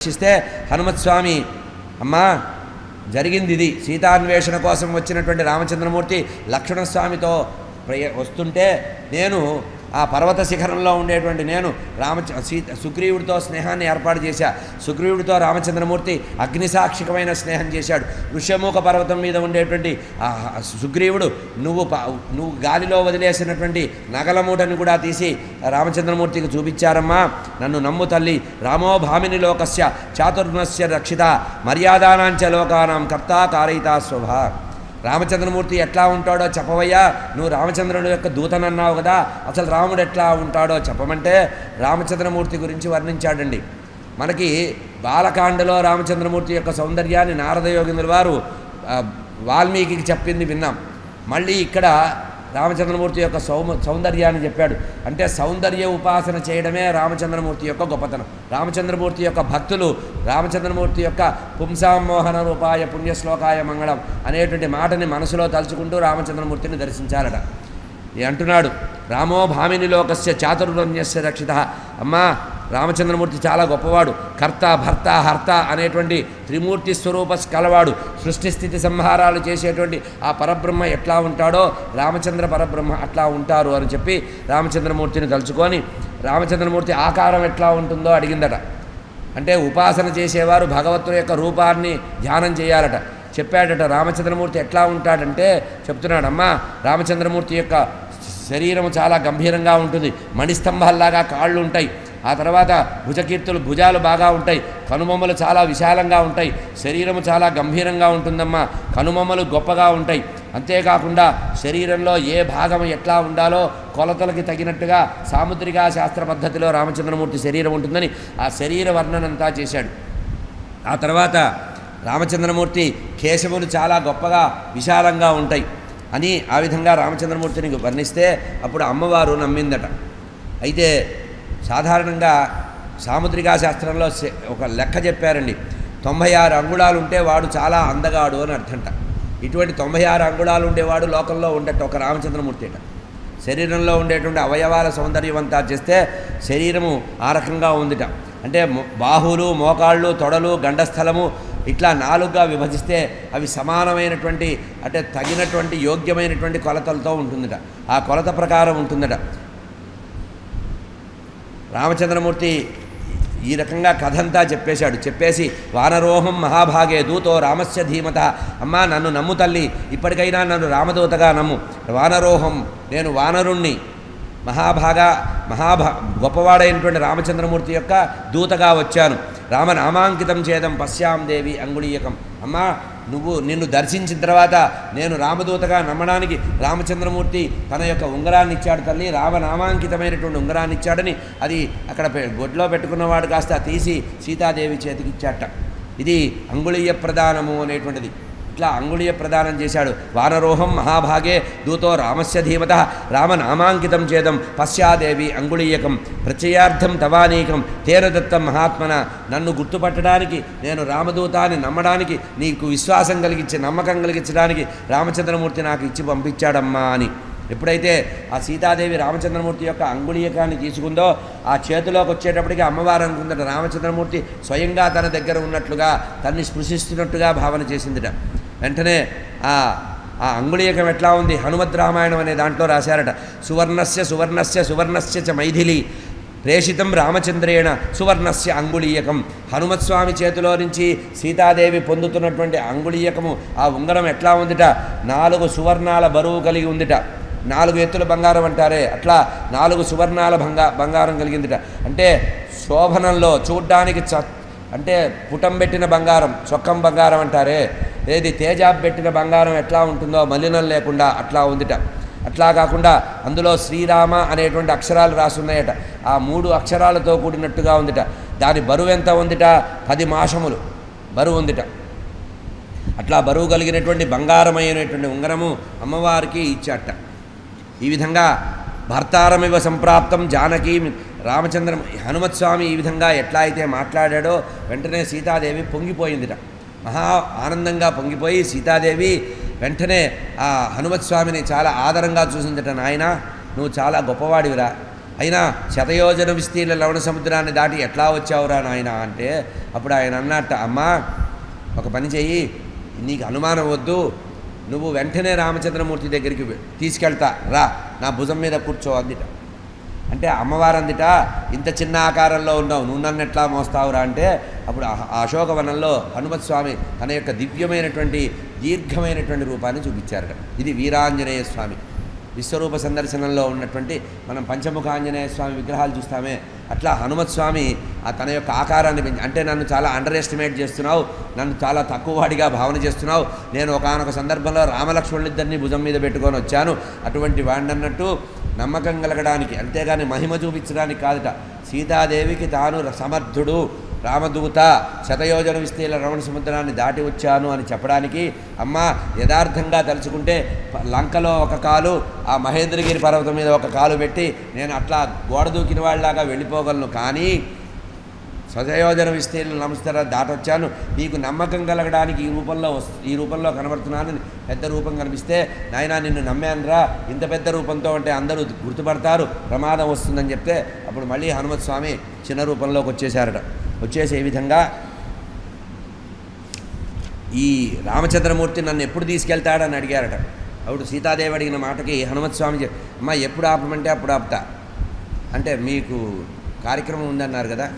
దర్శిస్తే హనుమత్స్వామి అమ్మా జరిగింది ఇది సీతాన్వేషణ కోసం వచ్చినటువంటి రామచంద్రమూర్తి లక్ష్మణస్వామితో ప్రయ వస్తుంటే నేను ఆ పర్వత శిఖరంలో ఉండేటువంటి నేను రామ సీత సుగ్రీవుడితో స్నేహాన్ని ఏర్పాటు చేశా. సుగ్రీవుడితో రామచంద్రమూర్తి అగ్నిసాక్షికమైన స్నేహం చేశాడు. ఋష్యముఖ పర్వతం మీద ఉండేటువంటి ఆ సుగ్రీవుడు నువ్వు నువ్వు గాలిలో వదిలేసినటువంటి నగలమూటని కూడా తీసి రామచంద్రమూర్తికి చూపించారమ్మా. నన్ను నమ్ము తల్లి. రామో భామిని లోకస్య చాతుర్మస్య రక్షిత మర్యాదానాంచ లోకానాం కర్త కారయితా శోభ రామచంద్రమూర్తి ఎట్లా ఉంటాడో చెప్పవయ్యా. నువ్వు రామచంద్రుడు యొక్క దూతనన్నావు కదా. అసలు రాముడు ఎట్లా ఉంటాడో చెప్పమంటే రామచంద్రమూర్తి గురించి వర్ణించాడండి. మనకి బాలకాండలో రామచంద్రమూర్తి యొక్క సౌందర్యాన్ని నారదయోగిందుల వారు వాల్మీకి చెప్పింది విన్నాం. మళ్ళీ ఇక్కడ రామచంద్రమూర్తి యొక్క సౌమ సౌందర్యాన్ని చెప్పాడు. అంటే సౌందర్య ఉపాసన చేయడమే రామచంద్రమూర్తి యొక్క గొప్పతనం. రామచంద్రమూర్తి యొక్క భక్తులు రామచంద్రమూర్తి యొక్క పుంసామోహన రూపాయ పుణ్యశ్లోకాయ మంగళం అనేటువంటి మాటని మనసులో తలుచుకుంటూ రామచంద్రమూర్తిని దర్శించారట ఈ అంటున్నాడు రామో భామిని లోకస్య చాతుర్వర్ణ్యస్య రక్షిత. అమ్మా రామచంద్రమూర్తి చాలా గొప్పవాడు. కర్త భర్త హర్త అనేటువంటి త్రిమూర్తి స్వరూప కలవాడు. సృష్టి స్థితి సంహారాలు చేసేటువంటి ఆ పరబ్రహ్మ ఎట్లా ఉంటాడో రామచంద్ర పరబ్రహ్మ అట్లా ఉంటారు అని చెప్పి రామచంద్రమూర్తిని తలుచుకొని రామచంద్రమూర్తి ఆకారం ఎట్లా ఉంటుందో? అడిగిందట. అంటే ఉపాసన చేసేవారు భగవంతుని యొక్క రూపాన్ని ధ్యానం చేయాలట. చెప్పాడట రామచంద్రమూర్తి ఎట్లా ఉంటాడంటే చెప్తున్నాడమ్మా రామచంద్రమూర్తి యొక్క శరీరం చాలా గంభీరంగా ఉంటుంది. మణిస్తంభాల్లాగా కాళ్ళు ఉంటాయి ఆ తర్వాత భుజకీర్తులు భుజాలు బాగా ఉంటాయి. కనుబొమ్మలు చాలా విశాలంగా ఉంటాయి. శరీరము చాలా గంభీరంగా ఉంటుందమ్మా. కనుబొమ్మలు గొప్పగా ఉంటాయి. అంతేకాకుండా శరీరంలో ఏ భాగం ఎట్లా ఉండాలో కొలతలకి తగినట్టుగా సాముద్రిక శాస్త్ర పద్ధతిలో రామచంద్రమూర్తి శరీరం ఉంటుందని ఆ శరీర వర్ణనంతా చేశాడు. ఆ తర్వాత రామచంద్రమూర్తి కేశములు చాలా గొప్పగా విశాలంగా ఉంటాయి అని ఆ విధంగా రామచంద్రమూర్తిని వర్ణిస్తే అప్పుడు అమ్మవారు నమ్మిందట. అయితే సాధారణంగా సాముద్రికా శాస్త్రంలో ఒక లెక్క చెప్పారండి. తొంభై ఆరు అంగుళాలు ఉంటే వాడు చాలా అందగాడు అని అర్థంట. ఇటువంటి తొంభై ఆరు అంగుళాలు ఉండేవాడు లోకంలో ఉండట ఒక రామచంద్రమూర్తి అట. శరీరంలో ఉండేటువంటి అవయవాల సౌందర్యం అంతా చేస్తే శరీరము ఆ రకంగా ఉందిట. అంటే బాహులు బాహువులు మోకాళ్ళు తొడలు గండస్థలము ఇట్లా నాలుగుగా విభజిస్తే అవి సమానమైనటువంటి అంటే తగినటువంటి యోగ్యమైనటువంటి కొలతలతో ఉంటుందట. ఆ కొలత ప్రకారం ఉంటుందట. రామచంద్రమూర్తి ఈ రకంగా కథంతా చెప్పేశాడు. చెప్పేసి వానరోహం మహాభాగే దూతో రామస్య ధీమత. అమ్మా నన్ను నమ్ము తల్లి. ఇప్పటికైనా నన్ను రామదూతగా నమ్ము. వానరోహం నేను వానరుణ్ణి. మహాభాగా మహాభా గొప్పవాడైనటువంటి రామచంద్రమూర్తి యొక్క దూతగా వచ్చాను. రామనామాంకితం చేదం పశ్యాం దేవి అంగుళీయకం. అమ్మా నువ్వు నిన్ను దర్శించిన తర్వాత నేను రామదూతగా నమ్మడానికి రామచంద్రమూర్తి తన యొక్క ఉంగరాన్ని ఇచ్చాడు తల్లి రామనామాంకితమైనటువంటి ఉంగరాన్ని ఇచ్చాడని అది అక్కడ పె- గొడ్లో పెట్టుకున్నవాడు కాస్త తీసి సీతాదేవి చేతికి ఇచ్చాట ఇది అంగుళీయ ప్రదానము అనేటువంటిది. ఇట్లా అంగుళీయ ప్రదానం చేశాడు. వానరోహం మహాభాగే దూతో రామస్య ధీమత. రామనామాంకితం చేదం పశ్చాదేవి అంగుళీయకం. ప్రత్యయార్థం తవానీకం. తేన దత్తం మహాత్మన. నన్ను గుర్తుపట్టడానికి నేను రామదూతాన్ని నమ్మడానికి నీకు విశ్వాసం కలిగించి నమ్మకం కలిగించడానికి రామచంద్రమూర్తి నాకు ఇచ్చి పంపించాడమ్మా అని. ఎప్పుడైతే ఆ సీతాదేవి రామచంద్రమూర్తి యొక్క అంగుళీయకాన్ని తీసుకుందో ఆ చేతిలోకి వచ్చేటప్పటికి అమ్మవారు అనుకుందట రామచంద్రమూర్తి స్వయంగా తన దగ్గర ఉన్నట్లుగా తన్ని స్పృశిస్తున్నట్టుగా భావన చేసిందిట. వెంటనే ఆ ఆ అంగుళీయకం ఎట్లా ఉంది? హనుమద్ రామాయణం అనే దాంట్లో రాశారట. సువర్ణస్య సువర్ణస్య సువర్ణస్య చ మైథిలి ప్రేషితం రామచంద్రేణ సువర్ణస్య అంగుళీయకం హనుమత్స్వామి చేతిలో నుంచి సీతాదేవి పొందుతున్నటువంటి అంగుళీయకము ఆ ఉంగరం ఎట్లా ఉందిట? నాలుగు సువర్ణాల బరువు కలిగి ఉందిట. నాలుగు ఎత్తుల బంగారం అంటారే. అట్లా నాలుగు సువర్ణాల బంగా బంగారం కలిగిందిట. అంటే శోభనంలో చూడ్డానికి చ అంటే పుటం పెట్టిన బంగారం చొక్కం బంగారం అంటారే. ఏది తేజాబ్ పెట్టిన బంగారం ఎట్లా ఉంటుందో మలినం లేకుండా అట్లా ఉందిట. అట్లా కాకుండా అందులో శ్రీరామ అనేటువంటి అక్షరాలు రాసున్నాయట. ఆ మూడు అక్షరాలతో కూడినట్టుగా ఉందిట. దాని బరువు ఎంత ఉందిట? పది మాసములు బరువు ఉందిట. అట్లా బరువు కలిగినటువంటి బంగారమైనటువంటి ఉంగరము అమ్మవారికి ఇచ్చాట ఈ విధంగా భర్తారమివ సంప్రాప్తం జానకి రామచంద్ర హనుమత్స్వామి ఈ విధంగా ఎట్లా అయితే మాట్లాడాడో వెంటనే సీతాదేవి పొంగిపోయిందిట. మహా ఆనందంగా పొంగిపోయి సీతాదేవి వెంటనే ఆ హనుమత్స్వామిని చాలా ఆదరంగా చూసిందట నాయన నువ్వు చాలా గొప్పవాడివిరా. అయినా శతయోజన విస్తీర్ణ లవణ సముద్రాన్ని దాటి ఎట్లా వచ్చావురా నాయన? అంటే అప్పుడు ఆయన అన్నట్ట అమ్మా ఒక పని చెయ్యి నీకు అనుమానం వద్దు. నువ్వు వెంటనే రామచంద్రమూర్తి దగ్గరికి తీసుకెళ్తా. రా నా భుజం మీద కూర్చో అందిట. అంటే అమ్మవారు అందిట ఇంత చిన్న ఆకారంలో ఉన్నావు నువ్వు నన్ను ఎట్లా మోస్తావురా? అంటే అప్పుడు అశోకవనంలో హనుమత్ స్వామి తన యొక్క దివ్యమైనటువంటి దీర్ఘమైనటువంటి రూపాన్ని చూపించారట. ఇది వీరాంజనేయ స్వామి. విశ్వరూప సందర్శనంలో ఉన్నటువంటి మనం పంచముఖ ఆంజనేయ స్వామి విగ్రహాలు చూస్తామే. అట్లా హనుమత్ స్వామి ఆ తన యొక్క ఆకారాన్ని పెంచి అంటే నన్ను చాలా అండర్ ఎస్టిమేట్ చేస్తున్నావు నన్ను చాలా తక్కువ వాడిగా భావన చేస్తున్నావు నేను ఒకనొక సందర్భంలో రామలక్ష్మణులిద్దరిని భుజం మీద పెట్టుకొని వచ్చాను. అటువంటి వాడినన్నట్టు నమ్మకం కలగడానికి అంతేగాని మహిమ చూపించడానికి కాదుట. సీతాదేవికి తాను సమర్థుడు రామదూత శతయోజన విస్తీర్ణ రమణ సముద్రాన్ని దాటి వచ్చాను అని చెప్పడానికి అమ్మ యథార్థంగా తలుచుకుంటే లంకలో ఒక కాలు ఆ మహేంద్రగిరి పర్వతం మీద ఒక కాలు పెట్టి నేను అట్లా గోడ దూకిన వాళ్ళలాగా వెళ్ళిపోగలను. కానీ స్వదయోధన విస్తీర్ణ నమస్కారం దాటొచ్చాను. నీకు నమ్మకం కలగడానికి ఈ రూపంలో ఈ రూపంలో కనబడుతున్నాను పెద్ద రూపం కనిపిస్తే నాయనా నిన్ను నమ్మానురా. ఇంత పెద్ద రూపంతో అంటే అందరూ గుర్తుపడతారు. ప్రమాదం వస్తుందని చెప్తే అప్పుడు మళ్ళీ హనుమత్ స్వామి చిన్న రూపంలోకి వచ్చేసారట వచ్చేసి విధంగా ఈ రామచంద్రమూర్తి నన్ను ఎప్పుడు తీసుకెళ్తాడని అడిగారట. అప్పుడు సీతాదేవి అడిగిన మాటకి హనుమత్ స్వామి అమ్మ ఎప్పుడు ఆపమంటే అప్పుడు ఆపుతా. అంటే మీకు కార్యక్రమం ఉందన్నారు కదా.